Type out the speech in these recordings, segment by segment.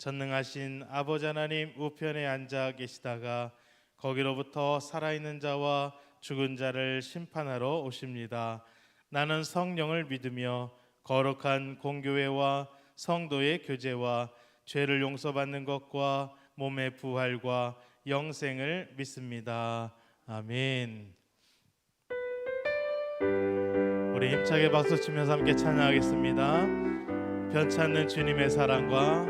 전능하신 아버지 하나님 우편에 앉아 계시다가 거기로부터 살아있는 자와 죽은 자를 심판하러 오십니다. 나는 성령을 믿으며 거룩한 공교회와 성도의 교제와 죄를 용서받는 것과 몸의 부활과 영생을 믿습니다. 아멘. 우리 힘차게 박수 치면서 함께 찬양하겠습니다. 변찮는 주님의 사랑과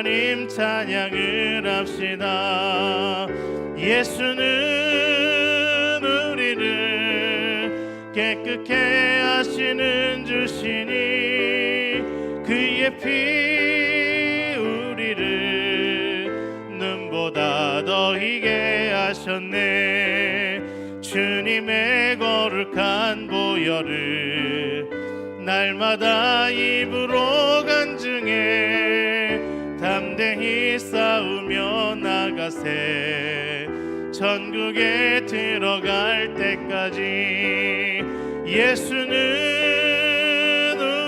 하나님 찬양을 합시다. 예수는 우리를 깨끗게 하시는 주시니 그의 피 우리를 눈보다 더 희게 하셨네. 주님의 거룩한 보혈을 날마다 입 나가세 천국에 들어갈 때까지 예수는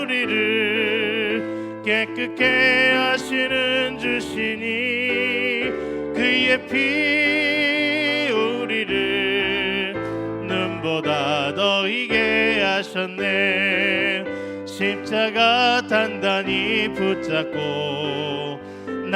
우리를 깨끗게 하시는 주시니 그의 피 우리를 눈보다 더 희게 하셨네. 십자가 단단히 붙잡고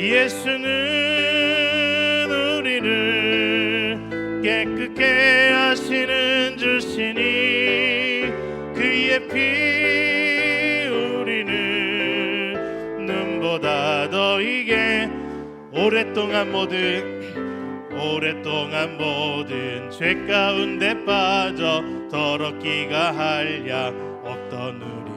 예수는 우리를 깨끗게 하시는 주시니 그의 피 우리를 눈보다 더 희게 오랫동안 모든 오랫동안 모든 죄 가운데 빠져 더럽기가 한량 없던 우리들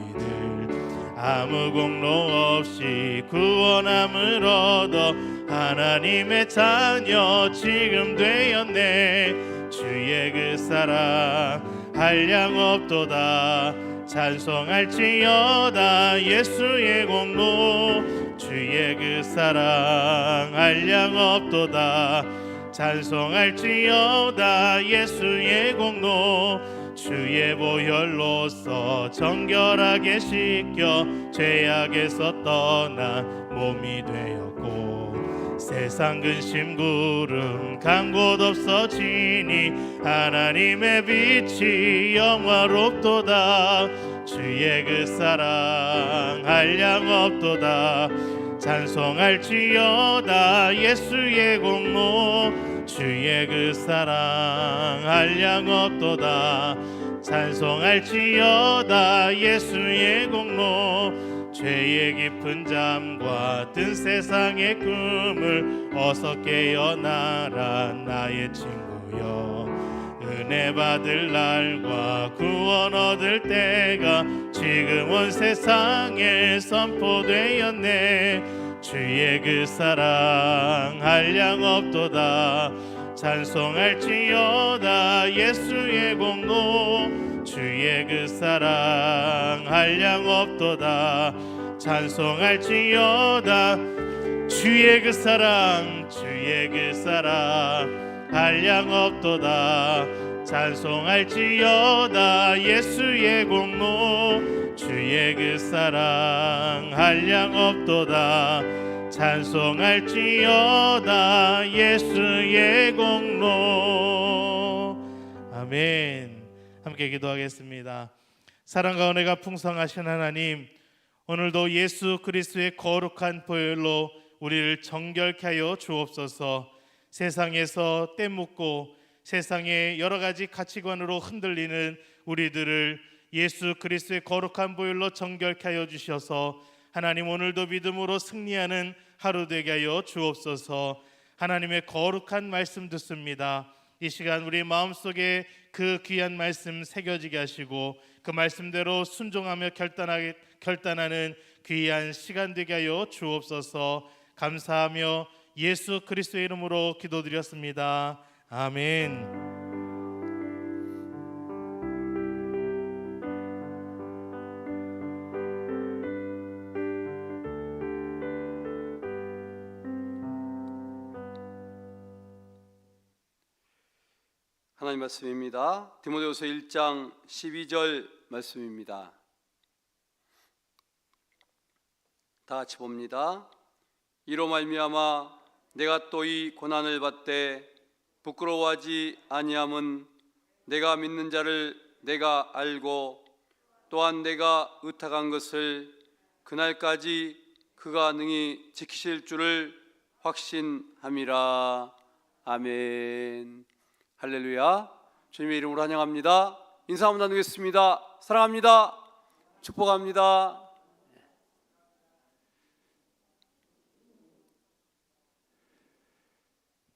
아무 공로 없이 구원함을 얻어 하나님의 자녀 지금 되었네. 주의 그 사랑 한량 없도다. 찬송할지어다. 예수의 공로. 주의 그 사랑 한량 없도다. 찬송할지어다. 예수의 공로. 주의 보혈로서 정결하게 씻겨 죄악에서 떠나 몸이 되었고 세상 근심 구름 간곳 없어지니 하나님의 빛이 영화롭도다. 주의 그 사랑 한량 없도다. 찬송할지어다 예수의 공로. 주의 그 사랑 한량 없도다. 찬송할지어다 예수의 공로 죄의 깊은 잠과 든 세상의 꿈을 어서 깨어나라 나의 친구여. 은혜 받을 날과 구원 얻을 때가 지금 온 세상에 선포되었네. 주의 그 사랑 한량 없도다. 찬송할지어다 예수의 공로. 주의 그 사랑 한량 없도다 찬송할지어다. 주의 그 사랑 주의 그 사랑 한량 없도다. 찬송할지어다. 예수의 공로 주의 그 사랑 한량 없도다. 찬송할지어다. 예수의 공로. 아멘. 함께 기도하겠습니다. 사랑과 은혜가 풍성하신 하나님 오늘도 예수 그리스도의 거룩한 보혈로 우리를 정결케 하여 주옵소서. 세상에서 떼묻고 세상의 여러 가지 가치관으로 흔들리는 우리들을 예수 그리스도의 거룩한 보혈로 정결케 하여 주셔서 하나님 오늘도 믿음으로 승리하는 하루 되게 하여 주옵소서. 하나님의 거룩한 말씀 듣습니다. 이 시간 우리 마음속에 그 귀한 말씀 새겨지게 하시고 그 말씀대로 순종하며 결단하게 결단하는 귀한 시간 되게 하여 주옵소서. 감사하며 예수 그리스도의 이름으로 기도드렸습니다. 아멘. 하나님 말씀입니다. 디모데후서 1장 12절 말씀입니다. 다 같이 봅니다. 이로 말미암아 내가 또 이 고난을 받되 부끄러워하지 아니함은 내가 믿는 자를 내가 알고 또한 내가 의탁한 것을 그날까지 그가 능히 지키실 줄을 확신함이라. 아멘. 할렐루야. 주님의 이름으로 환영합니다. 인사 한번 나누겠습니다. 사랑합니다. 축복합니다.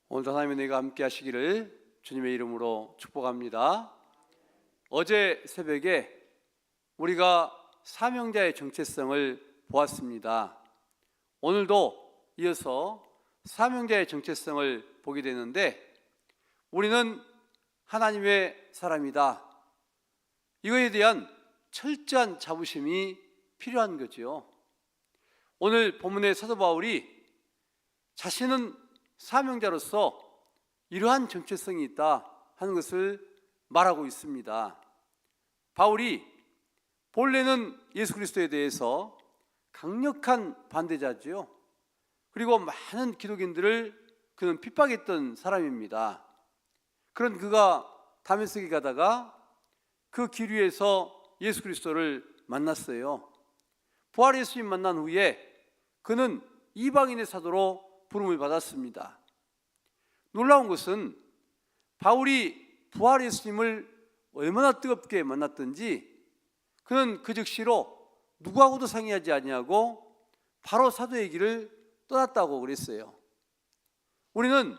오늘도 하나님의 내가 함께 하시기를 주님의 이름으로 축복합니다. 어제 새벽에 우리가 사명자의 정체성을 보았습니다. 오늘도 이어서 사명자의 정체성을 보게 되는데 우리는 하나님의 사람이다. 이거에 대한 철저한 자부심이 필요한 거지요. 오늘 본문의 사도 바울이 자신은 사명자로서 이러한 정체성이 있다 하는 것을 말하고 있습니다. 바울이 본래는 예수 그리스도에 대해서 강력한 반대자지요. 그리고 많은 기독인들을 그는 핍박했던 사람입니다. 그런 그가 다메섹에 가다가 그 길 위에서 예수 그리스도를 만났어요. 부활 예수님 만난 후에 그는 이방인의 사도로 부름을 받았습니다. 놀라운 것은 바울이 부활 예수님을 얼마나 뜨겁게 만났던지 그는 그 즉시로 누구하고도 상의하지 아니하고 바로 사도의 길을 떠났다고 그랬어요. 우리는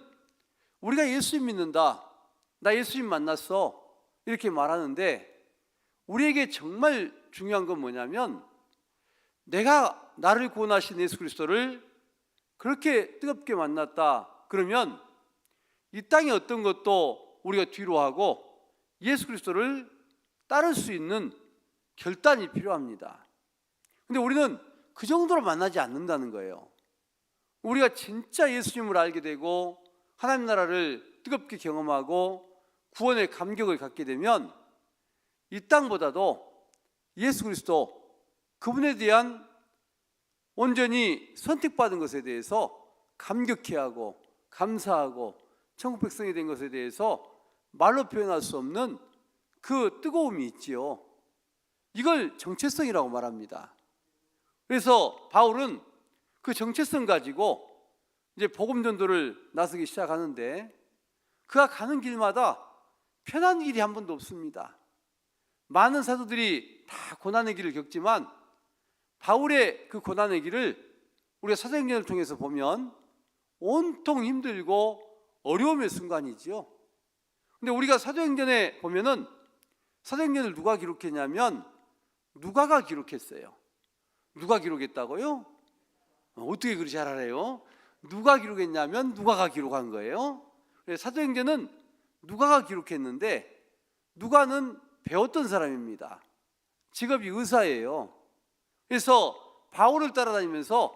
우리가 예수님 믿는다. 나 예수님 만났어. 이렇게 말하는데 우리에게 정말 중요한 건 뭐냐면 내가 나를 구원하신 예수 그리스도를 그렇게 뜨겁게 만났다. 그러면 이 땅의 어떤 것도 우리가 뒤로 하고 예수 그리스도를 따를 수 있는 결단이 필요합니다. 근데 우리는 그 정도로 만나지 않는다는 거예요. 우리가 진짜 예수님을 알게 되고 하나님 나라를 뜨겁게 경험하고 구원의 감격을 갖게 되면 이 땅보다도 예수 그리스도 그분에 대한 온전히 선택받은 것에 대해서 감격해하고 감사하고 천국 백성이 된 것에 대해서 말로 표현할 수 없는 그 뜨거움이 있지요. 이걸 정체성이라고 말합니다. 그래서 바울은 그 정체성 가지고 이제 복음 전도를 나서기 시작하는데 그가 가는 길마다 편한 길이 한 번도 없습니다. 많은 사도들이 다 고난의 길을 겪지만 바울의 그 고난의 길을 우리가 사도행전을 통해서 보면 온통 힘들고 어려움의 순간이지요. 근데 우리가 사도행전에 보면은 사도행전을 누가 기록했냐면 누가가 기록했어요. 누가 기록했다고요? 어, 어떻게 그리 잘 알아요? 누가 기록했냐면 누가가 기록한 거예요. 사도행전은 누가가 기록했는데 누가는 배웠던 사람입니다. 직업이 의사예요. 그래서 바울을 따라다니면서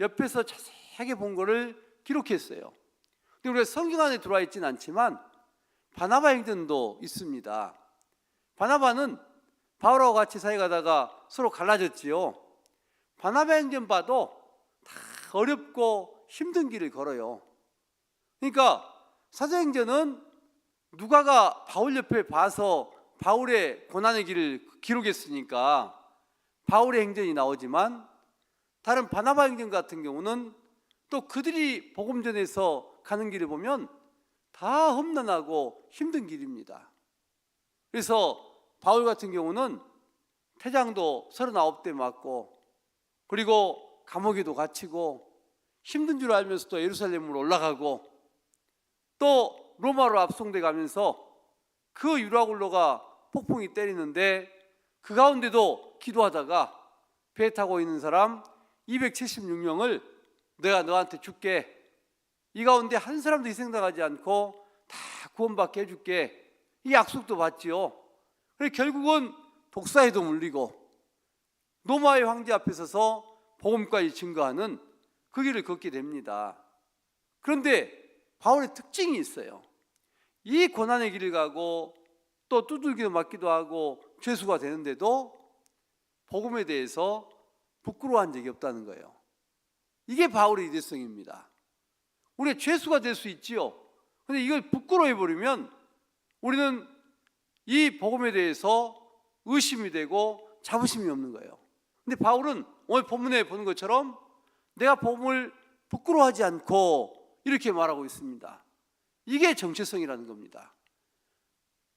옆에서 자세하게 본 거를 기록했어요. 근데 우리가 성경 안에 들어와 있지는 않지만 바나바 행전도 있습니다. 바나바는 바울하고 같이 사회 가다가 서로 갈라졌지요. 바나바 행전 봐도 다 어렵고 힘든 길을 걸어요. 그러니까 사도행전은 누가가 바울 옆에 봐서 바울의 고난의 길을 기록했으니까 바울의 행전이 나오지만 다른 바나바 행전 같은 경우는 또 그들이 복음전에서 가는 길을 보면 다 험난하고 힘든 길입니다. 그래서 바울 같은 경우는 태장도 39대 맞고 그리고 감옥에도 갇히고 힘든 줄 알면서 또 예루살렘으로 올라가고 또 로마로 압송돼 가면서 그 유라굴로가 폭풍이 때리는데 그 가운데도 기도하다가 배 타고 있는 사람 276명을 내가 너한테 줄게. 이 가운데 한 사람도 희생당하지 않고 다 구원받게 해줄게. 이 약속도 받지요. 그래 결국은 독사에도 물리고 로마의 황제 앞에 서서 복음까지 증거하는 그 길을 걷게 됩니다. 그런데 바울의 특징이 있어요 이 고난의 길을 가고 또 두들기도 맞기도 하고 죄수가 되는데도 복음에 대해서 부끄러워한 적이 없다는 거예요. 이게 바울의 이대성입니다. 우리가 죄수가 될 수 있지요. 근데 이걸 부끄러워해 버리면 우리는 이 복음에 대해서 의심이 되고 자부심이 없는 거예요. 근데 바울은 오늘 본문에 보는 것처럼 내가 복음을 부끄러워하지 않고 이렇게 말하고 있습니다. 이게 정체성이라는 겁니다.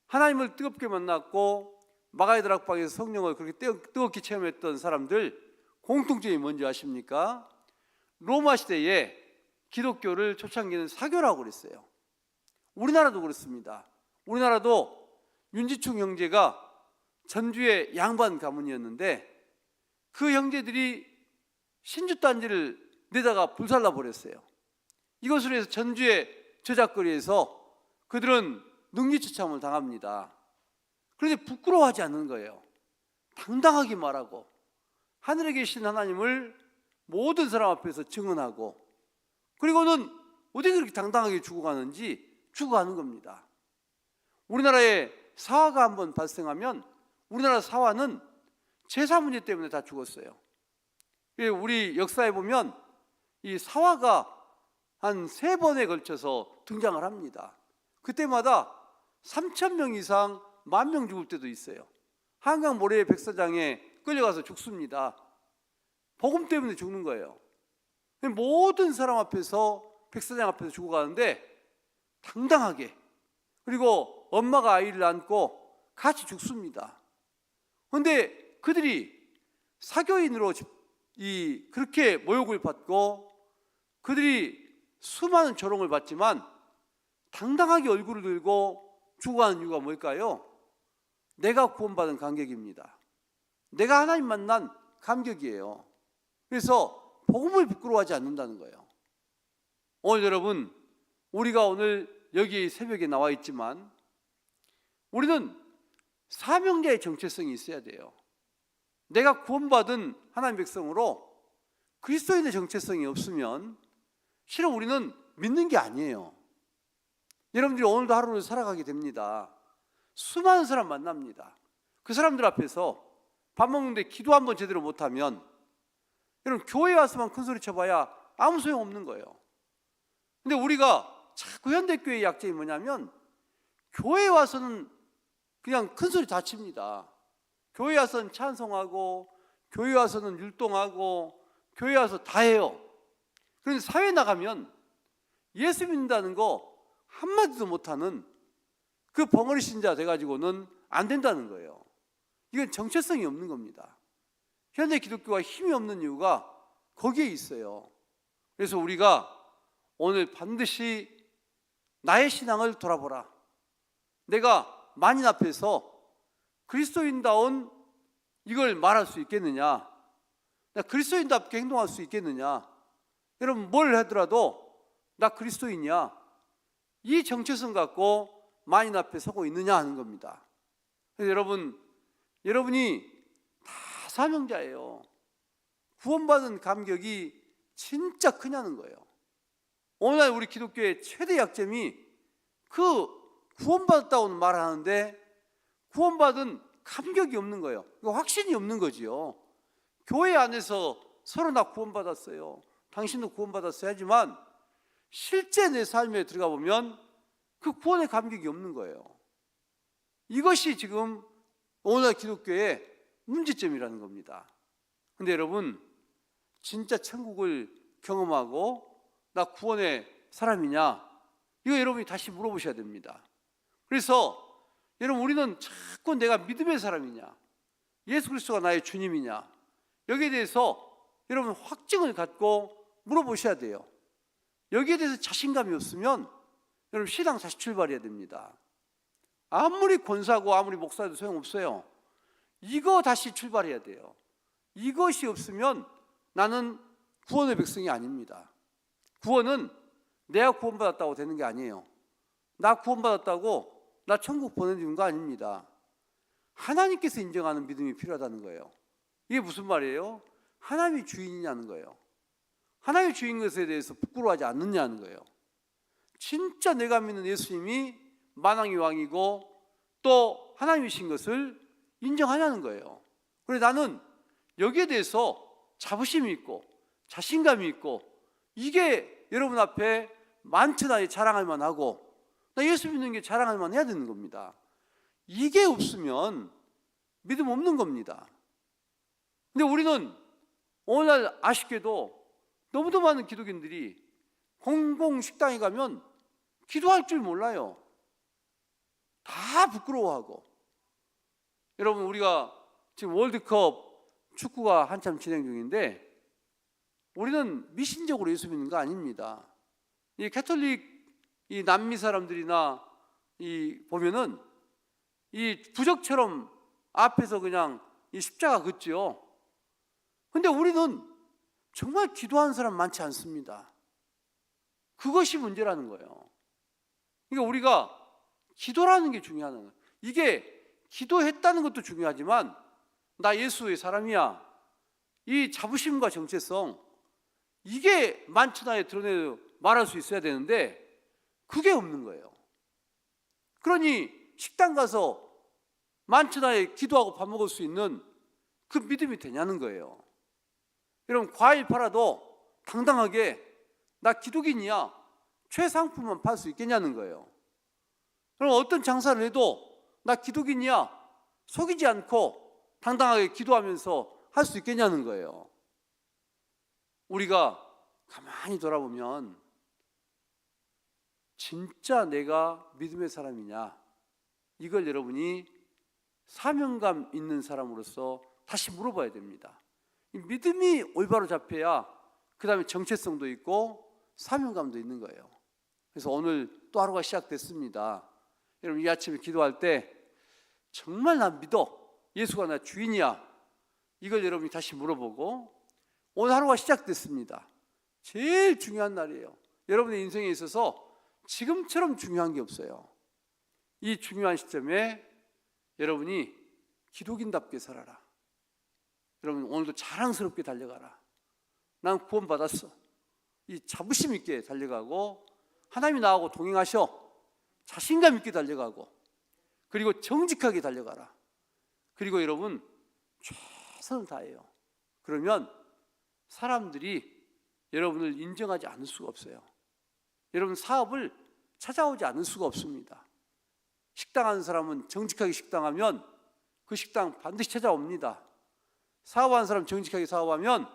하나님을 뜨겁게 만났고 마가의 다락방에서 성령을 그렇게 뜨- 뜨겁게 체험했던 사람들 공통점이 뭔지 아십니까? 로마 시대에 기독교를 초창기는 사교라고 그랬어요. 우리나라도 그렇습니다. 우리나라도 윤지충 형제가 전주의 양반 가문이었는데 그 형제들이 신주 단지를 내다가 불살라 버렸어요. 이것으로 해서 전주의 저작거리에서 그들은 능지처참을 당합니다. 그런데 부끄러워하지 않는 거예요. 당당하게 말하고 하늘에 계신 하나님을 모든 사람 앞에서 증언하고 그리고는 어떻게 그렇게 당당하게 죽어가는지 죽어가는 겁니다. 우리나라에 사화가 한번 발생하면 우리나라 사화는 제사 문제 때문에 다 죽었어요. 예, 우리 역사에 보면 이 사화가 한 세 번에 걸쳐서 등장을 합니다. 그때마다 3천 명 이상 만 명 죽을 때도 있어요. 한강 모래의 백사장에 끌려가서 죽습니다. 복음 때문에 죽는 거예요. 모든 사람 앞에서 백사장 앞에서 죽어가는데 당당하게 그리고 엄마가 아이를 안고 같이 죽습니다. 그런데 그들이 사교인으로 집- 이 그렇게 모욕을 받고 그들이 수많은 조롱을 받지만 당당하게 얼굴을 들고 죽어가는 이유가 뭘까요? 내가 구원받은 감격입니다. 내가 하나님 만난 감격이에요. 그래서 복음을 부끄러워하지 않는다는 거예요. 오늘 여러분, 우리가 오늘 여기 새벽에 나와 있지만 우리는 사명자의 정체성이 있어야 돼요. 내가 구원받은 하나님 백성으로 그리스도인의 정체성이 없으면 실은 우리는 믿는 게 아니에요. 여러분들이 오늘도 하루를 살아가게 됩니다. 수많은 사람 만납니다. 그 사람들 앞에서 밥 먹는데 기도 한번 제대로 못하면 여러분 교회 와서만 큰 소리 쳐봐야 아무 소용 없는 거예요. 근데 우리가 자꾸 현대교회의 약점이 뭐냐면 교회 와서는 그냥 큰 소리 다 칩니다. 교회 와서는 찬송하고 교회 와서는 율동하고 교회 와서 다 해요. 그런데 사회 나가면 예수 믿는다는 거 한마디도 못하는 그 벙어리 신자 돼가지고는 안 된다는 거예요. 이건 정체성이 없는 겁니다. 현대 기독교가 힘이 없는 이유가 거기에 있어요. 그래서 우리가 오늘 반드시 나의 신앙을 돌아보라. 내가 만인 앞에서 그리스도인다운 이걸 말할 수 있겠느냐? 나 그리스도인답게 행동할 수 있겠느냐? 여러분 뭘 하더라도 나 그리스도인이야. 이 정체성 갖고 만인 앞에 서고 있느냐 하는 겁니다. 여러분 여러분이 다 사명자예요. 구원받은 감격이 진짜 크냐는 거예요. 오늘 우리 기독교의 최대 약점이 그 구원받았다고는 말하는데 구원받은 감격이 없는 거예요. 확신이 없는 거지요. 교회 안에서 서로 나 구원받았어요. 당신도 구원받았어요. 하지만 실제 내 삶에 들어가 보면 그 구원의 감격이 없는 거예요. 이것이 지금 오늘 기독교의 문제점이라는 겁니다. 근데 여러분, 진짜 천국을 경험하고 나 구원의 사람이냐? 이거 여러분이 다시 물어보셔야 됩니다. 그래서 여러분 우리는 자꾸 내가 믿음의 사람이냐? 예수 그리스도가 나의 주님이냐? 여기에 대해서 여러분 확증을 갖고 물어보셔야 돼요. 여기에 대해서 자신감이 없으면 여러분 신앙 다시 출발해야 됩니다. 아무리 권사고 아무리 목사도 소용없어요. 이거 다시 출발해야 돼요. 이것이 없으면 나는 구원의 백성이 아닙니다. 구원은 내가 구원받았다고 되는 게 아니에요. 나 구원받았다고 나 천국 보내주는 거 아닙니다. 하나님께서 인정하는 믿음이 필요하다는 거예요. 이게 무슨 말이에요? 하나님이 주인이냐는 거예요. 하나님이 주인 것에 대해서 부끄러워하지 않느냐는 거예요. 진짜 내가 믿는 예수님이 만왕의 왕이고 또 하나님이신 것을 인정하냐는 거예요. 그래 나는 여기에 대해서 자부심이 있고 자신감이 있고 이게 여러분 앞에 만천하에 자랑할 만하고 나 예수 믿는 게 자랑할 만 해야 되는 겁니다. 이게 없으면 믿음 없는 겁니다. 근데 우리는 오늘날 아쉽게도 너무도 많은 기독인들이 공공 식당에 가면 기도할 줄 몰라요. 다 부끄러워하고. 여러분 우리가 지금 월드컵 축구가 한참 진행 중인데 우리는 미신적으로 예수 믿는 거 아닙니다. 이 캐톨릭 이 남미 사람들이나 이 보면은 이 부적처럼 앞에서 그냥 이 십자가 긋지요. 근데 우리는 정말 기도하는 사람 많지 않습니다. 그것이 문제라는 거예요. 그러니까 우리가 기도라는 게 중요한 거예요. 이게 기도했다는 것도 중요하지만 나 예수의 사람이야. 이 자부심과 정체성 이게 만천하에 드러내 말할 수 있어야 되는데 그게 없는 거예요. 그러니 식당 가서 만천하에 기도하고 밥 먹을 수 있는 그 믿음이 되냐는 거예요. 여러분 과일 팔아도 당당하게 나 기독인이야 최상품만 팔 수 있겠냐는 거예요. 그럼 어떤 장사를 해도 나 기독인이야 속이지 않고 당당하게 기도하면서 할 수 있겠냐는 거예요. 우리가 가만히 돌아보면 진짜 내가 믿음의 사람이냐 이걸 여러분이 사명감 있는 사람으로서 다시 물어봐야 됩니다. 이 믿음이 올바로 잡혀야 그 다음에 정체성도 있고 사명감도 있는 거예요. 그래서 오늘 또 하루가 시작됐습니다. 여러분 이 아침에 기도할 때 정말 나 믿어 예수가 나 주인이야 이걸 여러분이 다시 물어보고 오늘 하루가 시작됐습니다. 제일 중요한 날이에요. 여러분의 인생에 있어서 지금처럼 중요한 게 없어요. 이 중요한 시점에 여러분이 기독인답게 살아라. 여러분 오늘도 자랑스럽게 달려가라. 난 구원받았어. 이 자부심 있게 달려가고 하나님이 나하고 동행하셔. 자신감 있게 달려가고 그리고 정직하게 달려가라. 그리고 여러분 최선을 다해요. 그러면 사람들이 여러분을 인정하지 않을 수가 없어요. 여러분 사업을 찾아오지 않을 수가 없습니다. 식당 하는 사람은 정직하게 식당하면 그 식당 반드시 찾아옵니다. 사업하는 사람 정직하게 사업하면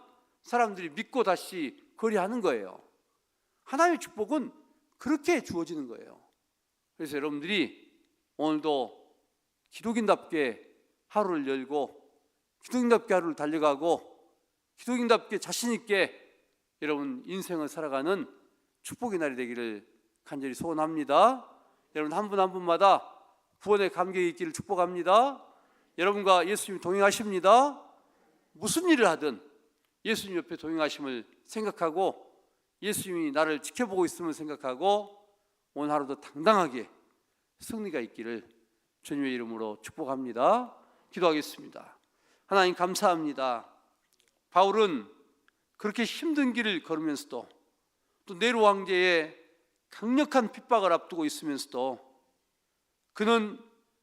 사람들이 믿고 다시 거래하는 거예요. 하나님의 축복은 그렇게 주어지는 거예요. 그래서 여러분들이 오늘도 기독인답게 하루를 열고 기독인답게 하루를 달려가고 기독인답게 자신 있게 여러분 인생을 살아가는 축복의 날이 되기를 간절히 소원합니다. 여러분 한 분한 분마다 구원의 감격이 있기를 축복합니다. 여러분과 예수님 동행하십니다. 무슨 일을 하든 예수님 옆에 동행하심을 생각하고 예수님이 나를 지켜보고 있음을 생각하고 오늘 하루도 당당하게 승리가 있기를 주님의 이름으로 축복합니다. 기도하겠습니다. 하나님 감사합니다. 바울은 그렇게 힘든 길을 걸으면서도 또 네로 황제의 강력한 핍박을 앞두고 있으면서도 그는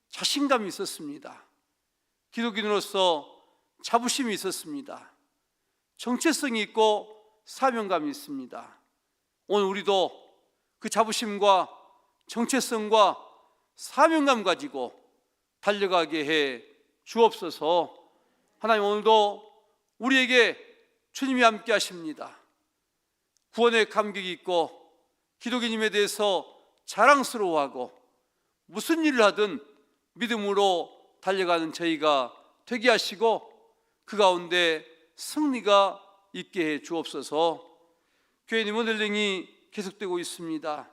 자신감이 있었습니다. 기독인으로서 자부심이 있었습니다. 정체성이 있고 사명감이 있습니다. 오늘 우리도 그 자부심과 정체성과 사명감 가지고 달려가게 해 주옵소서. 하나님 오늘도 우리에게 주님이 함께 하십니다. 구원의 감격이 있고 기독인임에 대해서 자랑스러워하고 무슨 일을 하든 믿음으로 달려가는 저희가 되게 하시고 그 가운데 승리가 있게 해 주옵소서. 교회 리모델링이 계속되고 있습니다.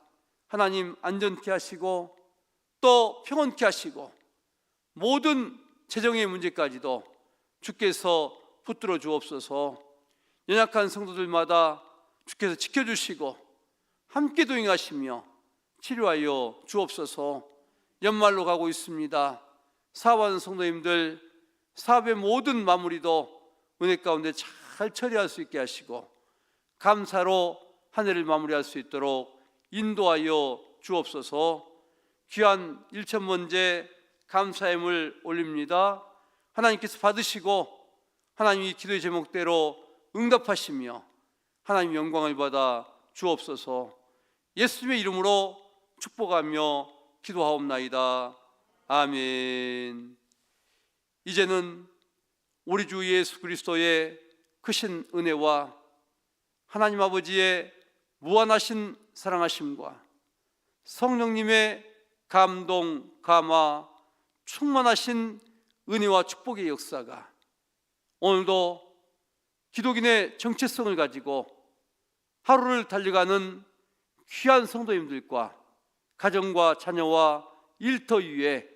하나님 안전케 하시고 또 평온케 하시고 모든 재정의 문제까지도 주께서 붙들어 주옵소서. 연약한 성도들마다 주께서 지켜주시고 함께 동행하시며 치료하여 주옵소서. 연말로 가고 있습니다. 사업하는 성도님들 사업의 모든 마무리도 은혜 가운데 잘 처리할 수 있게 하시고 감사로 한 해를 마무리할 수 있도록 인도하여 주옵소서. 귀한 일천 번째 감사함을 올립니다. 하나님께서 받으시고 하나님이 기도의 제목대로 응답하시며 하나님 영광을 받아 주옵소서. 예수님의 이름으로 축복하며 기도하옵나이다. 아멘. 이제는 우리 주 예수 그리스도의 크신 은혜와 하나님 아버지의 무한하신 사랑하심과 성령님의 감동, 감화, 충만하신 은혜와 축복의 역사가 오늘도 기독인의 정체성을 가지고 하루를 달려가는 귀한 성도님들과 가정과 자녀와 일터 위에